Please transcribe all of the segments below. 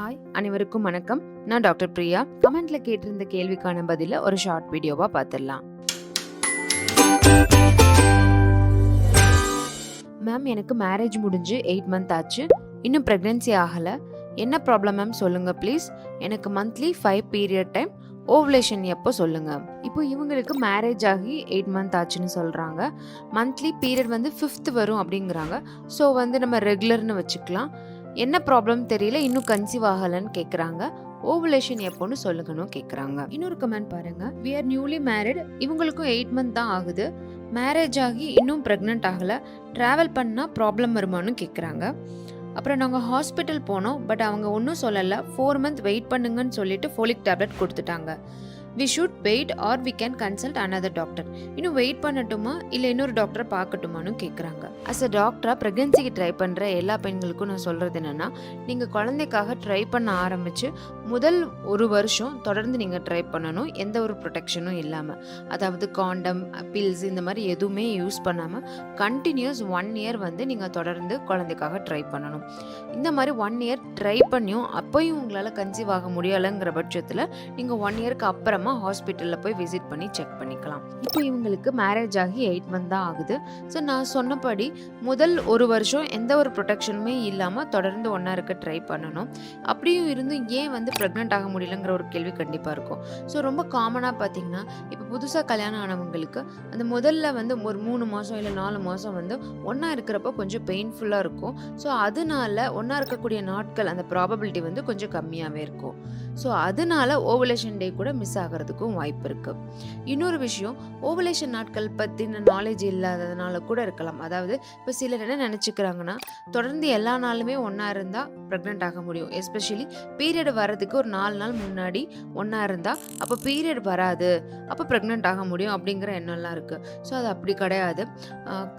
Hi அனைவருக்கும் வணக்கம். நான் டாக்டர் பிரியா. கமெண்ட்ல கேட்டிருந்த கேள்விக்கான பதில ஒரு ஷார்ட் வீடியோவா பார்த்துடலாம் மேம் எனக்கு மேரேஜ் முடிஞ்சு எயிட் மந்த் ஆச்சு. இன்னும் ப்ரெக்னென்சி ஆகலை. என்ன ப்ராப்ளம் மேம் சொல்லுங்க ப்ளீஸ் எனக்கு monthly five period time ovulation எப்போ சொல்லுங்க? இப்போ இவங்களுக்கு மேரேஜ் ஆகி எயிட் மந்த் ஆச்சுன்னு சொல்கிறாங்க மந்த்லி பீரியட் வந்து ஃபிஃப்த் வரும் அப்படிங்கிறாங்க. ஸோ வந்து நம்ம ரெகுலர்னு வச்சுக்கலாம். என்ன ப்ராப்ளம் தெரியல இன்னும் கன்சீவ் ஆகலைன்னு கேட்குறாங்க ஓவுலேஷன் எப்போன்னு சொல்லுங்கன்னு கேட்குறாங்க இன்னொரு கமெண்ட் பாருங்க. வி ஆர் நியூலி மேரிட் இவங்களுக்கும் எயிட் மந்த் தான் ஆகுது. மேரேஜ் ஆகி இன்னும் ப்ரெக்னென்ட் ஆகலை. ட்ராவல் பண்ணால் ப்ராப்ளம் வருமானு கேட்குறாங்க அப்புறம் நாங்கள் ஹாஸ்பிட்டல் போனோம் பட் அவங்க ஒன்றும் சொல்லலை. ஃபோர் மந்த் வெயிட் பண்ணுங்கன்னு சொல்லிட்டு ஃபோலிக் டேப்லெட் கொடுத்துட்டாங்க. We should wait or we can consult another doctor இன்னும் வெயிட் பண்ணட்டுமா? இல்லை இன்னொரு டாக்டரை பார்க்கட்டுமான்னு கேட்குறாங்க அஸ் அ டாக்டராக ப்ரெக்னென்சிக்கு ட்ரை பண்ணுற எல்லா பெண்களுக்கும் நான் சொல்கிறது என்னென்னா நீங்கள் குழந்தைக்காக ட்ரை பண்ண ஆரம்பித்து முதல் ஒரு வருஷம் தொடர்ந்து நீங்கள் ட்ரை பண்ணணும். எந்த ஒரு ப்ரொடெக்ஷனும் இல்லாமல் அதாவது காண்டம் பில்ஸ் இந்த மாதிரி எதுவுமே யூஸ் பண்ணாமல் கண்டினியூஸ் ஒன் இயர் வந்து நீங்கள் தொடர்ந்து குழந்தைக்காக ட்ரை பண்ணணும். இந்த மாதிரி ஒன் இயர் ட்ரை பண்ணியும் அப்போயும் உங்களால் கன்சீவ் ஆக முடியலைங்கிற பட்சத்தில் நீங்கள் ஒன் இயருக்கு அப்புறம் ஹாஸ்பிட்டலில் போய் விசிட் பண்ணி செக் பண்ணிக்கலாம். இப்போ இவங்களுக்கு மேரேஜ் ஆகி எயிட் மந்த் தான் ஆகுது. ஸோ நான் சொன்னபடி முதல் ஒரு வருஷம் எந்த ஒரு ப்ரொடெக்ஷனுமே இல்லாமல் தொடர்ந்து ஒன்றா இருக்க ட்ரை பண்ணணும். அப்படியும் இருந்து ஏன் வந்து ப்ரெக்னென்ட் ஆக முடியலங்கிற ஒரு கேள்வி கண்டிப்பாக இருக்கும். ஸோ ரொம்ப காமனாக பார்த்தீங்கன்னா இப்போ புதுசாக கல்யாணம் ஆனவங்களுக்கு அந்த முதல்ல வந்து ஒரு மூணு மாதம் இல்லை நாலு மாதம் வந்து ஒன்றா இருக்கிறப்ப கொஞ்சம் பெயின்ஃபுல்லாக இருக்கும். ஸோ அதனால ஒன்றா இருக்கக்கூடிய நாட்கள் அந்த ப்ராபபிலிட்டி வந்து கொஞ்சம் கம்மியாகவே இருக்கும். ஸோ அதனால ஓவலேஷன் டே கூட மிஸ் ஆகிறதுக்கும் வாய்ப்பு இருக்கு. இன்னொரு விஷயம் ஓவலேஷன் நாட்கள் பற்றின நாலேஜ் இல்லாததுனால கூட இருக்கலாம். அதாவது இப்போ சிலர் என்ன நினச்சிக்கிறாங்கன்னா தொடர்ந்து எல்லா நாளுமே ஒன்றா இருந்தால் ப்ரெக்னென்ட் ஆக முடியும். எஸ்பெஷலி பீரியட் வர்றதுக்கு ஒரு நாலு நாள் முன்னாடி ஒன்றா இருந்தால் அப்போ பீரியட் வராது. அப்போ ப்ரெக்னென்ட் ஆக முடியும் அப்படிங்கிற எண்ணம்லாம் இருக்குது ஸோ அது அப்படி கிடையாது.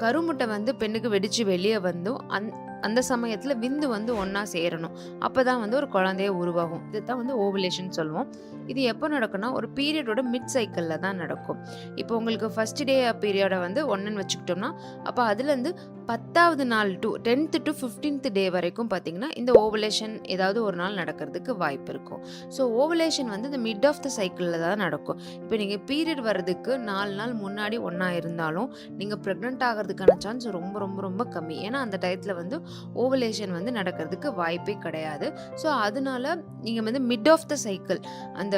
கருமுட்டை வந்து பெண்ணுக்கு வெடித்து வெளியே வந்தும் அந் அந்த சமயத்தில் விந்து வந்து ஒன்றா சேரணும். அப்போ தான் வந்து ஒரு குழந்தைய உருவாகும். இதுதான் வந்து ஓவலேஷன் சொல்லுவோம். இது எப்போ நடக்கும்னா ஒரு பீரியடோட மிட் சைக்கிளில் தான் நடக்கும். இப்போ உங்களுக்கு ஃபஸ்ட் டே பீரியடை வந்து ஒன்றுன்னு வச்சுக்கிட்டோம்னா அப்போ அதுலேருந்து பத்தாவது நாள் to tenth to fifteenth day வரைக்கும் பார்த்தீங்கன்னா இந்த ஓவலேஷன் ஏதாவது ஒரு நாள் நடக்கிறதுக்கு வாய்ப்பு இருக்கும். ஸோ ஓவலேஷன் வந்து இந்த மிட் ஆஃப் த சைக்கிளில் தான் நடக்கும். இப்போ நீங்கள் பீரியட் வர்றதுக்கு நாலு நாள் முன்னாடி ஒன்றா இருந்தாலும் நீங்கள் ப்ரெக்னென்ட் ஆகிறதுக்கான சான்ஸ் ரொம்ப ரொம்ப ரொம்ப கம்மி. ஏன்னா அந்த டயத்தில் வந்து ஓவலேஷன் வந்து நடக்கிறதுக்கு வாய்ப்பே கிடையாது. ஸோ அதனால நீங்கள் வந்து மிட் ஆஃப் த சைக்கிள் அந்த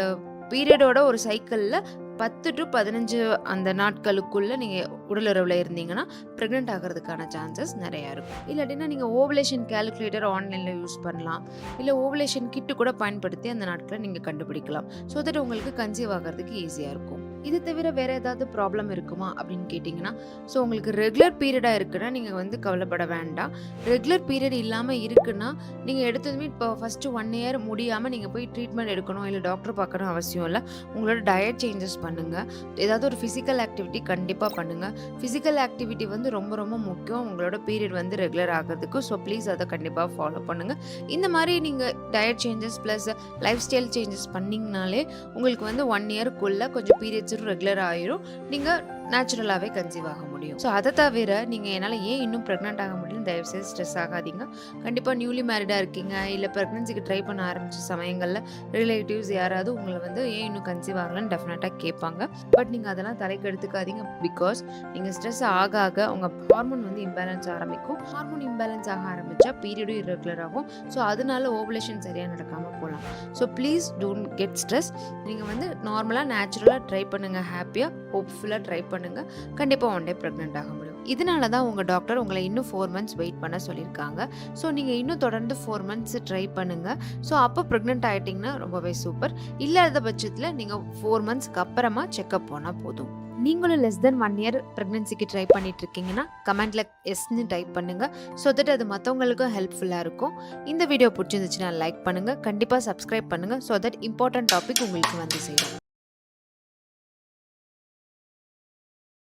பீரியடோட ஒரு சைக்கிளில் பத்து டு பதினஞ்சு அந்த நாட்களுக்குள்ள நீங்கள் உடலுறவில் இருந்தீங்கன்னா ப்ரெக்னென்ட் ஆகிறதுக்கான சான்சஸ் நிறையா இருக்கும். இல்லாட்டினா நீங்கள் ஓவலேஷன் கேல்குலேட்டர் ஆன்லைனில் யூஸ் பண்ணலாம். இல்லை ஓவலேஷன் கிட்டு கூட பயன்படுத்தி அந்த நாட்களை நீங்கள் கண்டுபிடிக்கலாம். ஸோ தட் உங்களுக்கு கன்சீவ் ஆகிறதுக்கு ஈஸியாக இருக்கும். இது தவிர வேற ஏதாவது ப்ராப்ளம் இருக்குமா அப்படின்னு கேட்டிங்கன்னா ஸோ உங்களுக்கு ரெகுலர் பீரியடாக இருக்குன்னா நீங்கள் வந்து கவலைப்பட வேண்டாம். ரெகுலர் பீரியட் இல்லாமல் இருக்குன்னா நீங்கள் எடுத்ததுமே இப்போ ஃபஸ்ட்டு ஒன் இயர் முடியாமல் நீங்கள் போய் ட்ரீட்மெண்ட் எடுக்கணும் இல்லை டாக்டர் பார்க்கணும் அவசியம் இல்லை. உங்களோட டயட் சேஞ்சஸ் பண்ணுங்கள் ஏதாவது ஒரு ஃபிசிக்கல் ஆக்டிவிட்டி கண்டிப்பாக பண்ணுங்கள் ஃபிசிக்கல் ஆக்டிவிட்டி வந்து ரொம்ப ரொம்ப முக்கியம். உங்களோட பீரியட் வந்து ரெகுலர் ஆகிறதுக்கு ஸோ ப்ளீஸ் அதை கண்டிப்பாக ஃபாலோ பண்ணுங்கள் இந்த மாதிரி நீங்கள் diet changes plus lifestyle changes பண்ணிங்கனாலே உங்களுக்கு வந்து ஒன் இயர்க்குள்ளே கொஞ்சம் பீரியட்ஸ் ப்ரொசீஜரும் ரெகுலர் ஆயிரும். நீங்கள் நேச்சுரலாகவே கன்சீவ் ஆக முடியும். ஸோ அதை தவிர நீங்கள் என்னால் ஏன் இன்னும் ப்ரெக்னென்ட் ஆக முடியும் தயவுசெய்து ஸ்ட்ரெஸ் ஆகாதீங்க. கண்டிப்பாக நியூலி மேரிடாக இருக்கீங்க இல்லை ப்ரெக்னன்சிக்கு ட்ரை பண்ண ஆரம்பித்த சமயங்களில் ரிலேட்டிவ்ஸ் யாராவது உங்களை வந்து ஏன் இன்னும் கன்சீவ் ஆகலன்னு டெஃபினட்டாக கேட்பாங்க. பட் நீங்கள் அதெல்லாம் தலைக்கு எடுத்துக்காதீங்க பிகாஸ் நீங்கள் ஸ்ட்ரெஸ் ஆக ஆக உங்கள் ஹார்மோன் வந்து இம்பேலன்ஸ் ஆரம்பிக்கும். ஹார்மோன் இம்பேலன்ஸ் ஆக ஆரம்பித்தா பீரியடும் இரெகுலர் ஆகும். ஸோ அதனால ஓவலேஷன் சரியாக நடக்காமல் போகலாம் so please don't get stress நீங்கள் வந்து நார்மலாக நேச்சுரலாக ட்ரை பண்ணுங்கள் ஹாப்பியாக ஹோப்ஃபுல்லாக ட்ரை பண்ணுங்கள் கண்டிப்பாக ஒன் டே ப்ரெக்னென்ட் ஆக முடியும். இதனால தான் உங்கள் டாக்டர் உங்களை இன்னும் ஃபோர் மந்த்ஸ் வெயிட் பண்ண சொல்லியிருக்காங்க. ஸோ நீங்கள் இன்னும் தொடர்ந்து ஃபோர் மந்த்ஸ் ட்ரை பண்ணுங்கள் ஸோ அப்போ ப்ரெக்னென்ட் ஆகிட்டிங்கன்னா ரொம்பவே சூப்பர் இல்லாத பட்சத்தில் நீங்கள் ஃபோர் மந்த்ஸ்க்கு அப்புறமா செக்கப் போனால் போதும். நீங்களும் லெஸ் தென் ஒன் இயர் ப்ரெக்னென்சிக்கு ட்ரை பண்ணிட்டு இருக்கீங்கன்னா கமெண்ட்டில் எஸ்ன்னு டைப் பண்ணுங்கள் ஸோ தட் அது மற்றவங்களுக்கும் ஹெல்ப்ஃபுல்லாக இருக்கும். இந்த வீடியோ பிடிச்சிருந்துச்சுன்னா லைக் பண்ணுங்க. கண்டிப்பாக சப்ஸ்கிரைப் பண்ணுங்கள் ஸோ தட் இம்பார்ட்டன்ட் டாபிக் உங்களுக்கு வந்து சேரும்.